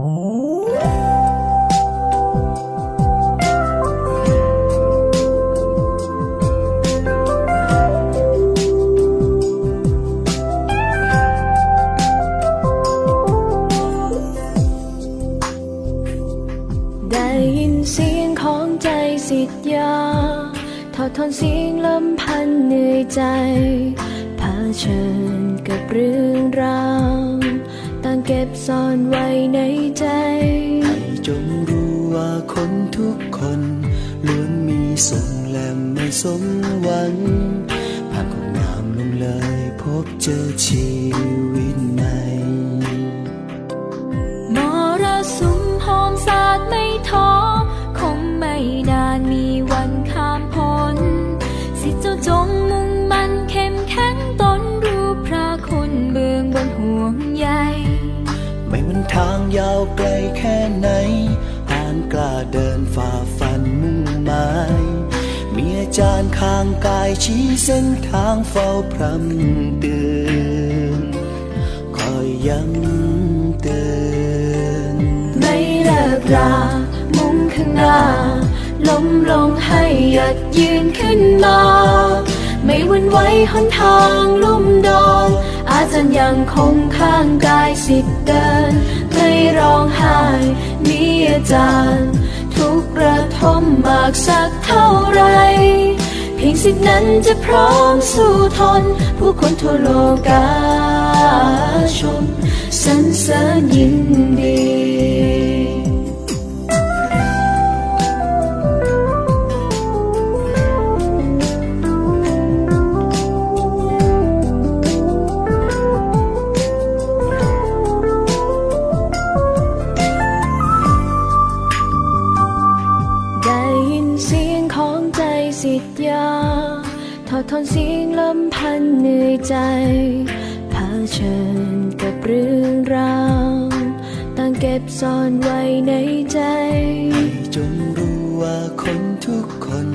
ได้ยินเสียงของใจสิทธยา ถอดถอนเสียงลำพันเหนื่อยใจเผชิญกับเรื่องราว ก็บซ่อนไว้ในใจ ให้จงรู้ว่าคนทุกคนล้วนมีสมและไม่สมหวังผ่านความงามลงเลยพบเจอชีวิต ไหนหานกล้าเดินฝ่าฟันมุ่งหมายมีอาจารย์ข้างกายชี้เส้นทางเฝ้าพรำเตือนคอยย้ำเตือนไม่เลิกรามุ่งข้างหน้าล้มลงให้หยัดยืนขึ้นมา ไม่หวันไหวหนทางลุ่มดอนอาจารย์ยังคงข้างกายสิทธิ์เดินไม่ร้องไห้มีอาจารย์ ทุกกระทมมากสักเท่าไรเพียงสิทธินั้นจะพร้อมสู้ทน ผู้คนทั่วโลกาชมสรรเสริญยินดี สิทธยาถอดถอนเสียงลำพันเหนื่อยใจเชิญกับเรื่องราวต่างเก็บซ่อนไว้ในใจให้จงรู้ว่าคนทุกคน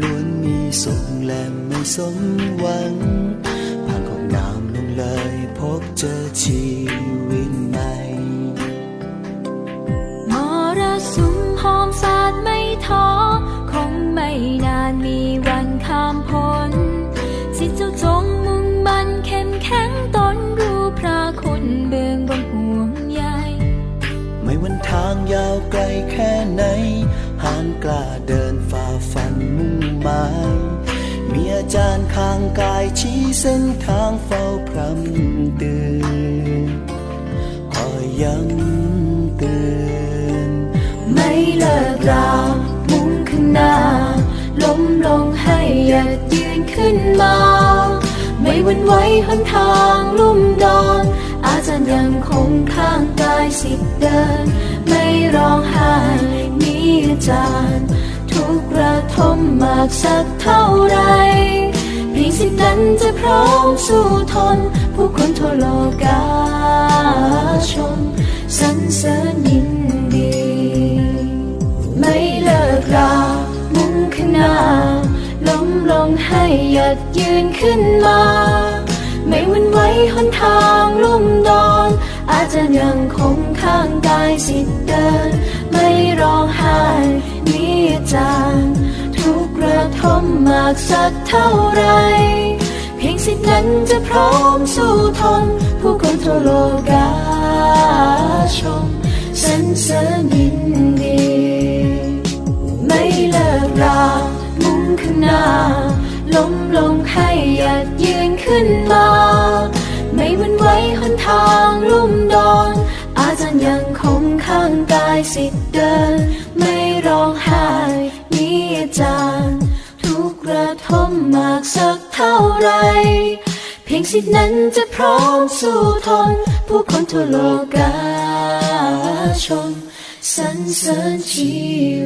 ล้วนมีสุขและไม่สมหวังผ่านความน้ำลงเลยพบเจอชีวิต ไกลแค่ไหน หานกล้าเดินฝ่าฟันมุ่งหมายมีอาจารย์ข้างกายชี้เส้นทางเฝ้าพรำเตือนคอยย้ำเตือนไม่เลิกรามุ่งข้างหน้าล้มลงให้หยัดยืนขึ้นมา ไม่หวันไหวหนทางลุ่มดอนอาจารย์ยังคงข้างกายสิทธิ์เดิน ร้องไห้มีอาจารย์ทุกระทมมากสักเท่าไรเพียงสิทธิ์นั้นจะพร้อมสู้ทน ผู้คนทั่วโลกาชมสรรเสริญยินดี ไม่เลิกรามุ่งข้างหน้าล้มลงให้หยัดยืนขึ้นมา ไม่หวันไหวหนทาง อาจจะยังคงข้างกายสิทธิ์เดิน ไม่ร้องไห้มีจารย์ทุกกระทมมากสักเท่าไร เพียงสิทธินั้นจะพร้อมสู้ทน ผู้คนทั่วโลกาชมสรรเสริญยินดี ไม่เลิกรามุ่งข้างหน้าล้มลงให้หยัดยืนขึ้นมา ไม่หวันไหวหนทาง ข้างกายสิเดิน ไม่ร้องไห้มีอาจารย์ทุกระทมมากสักเท่าไร เพียงสิทธินั้นจะพร้อมสู้ทน ผู้คนทั่วโลกกาชมสรรเสริญชีว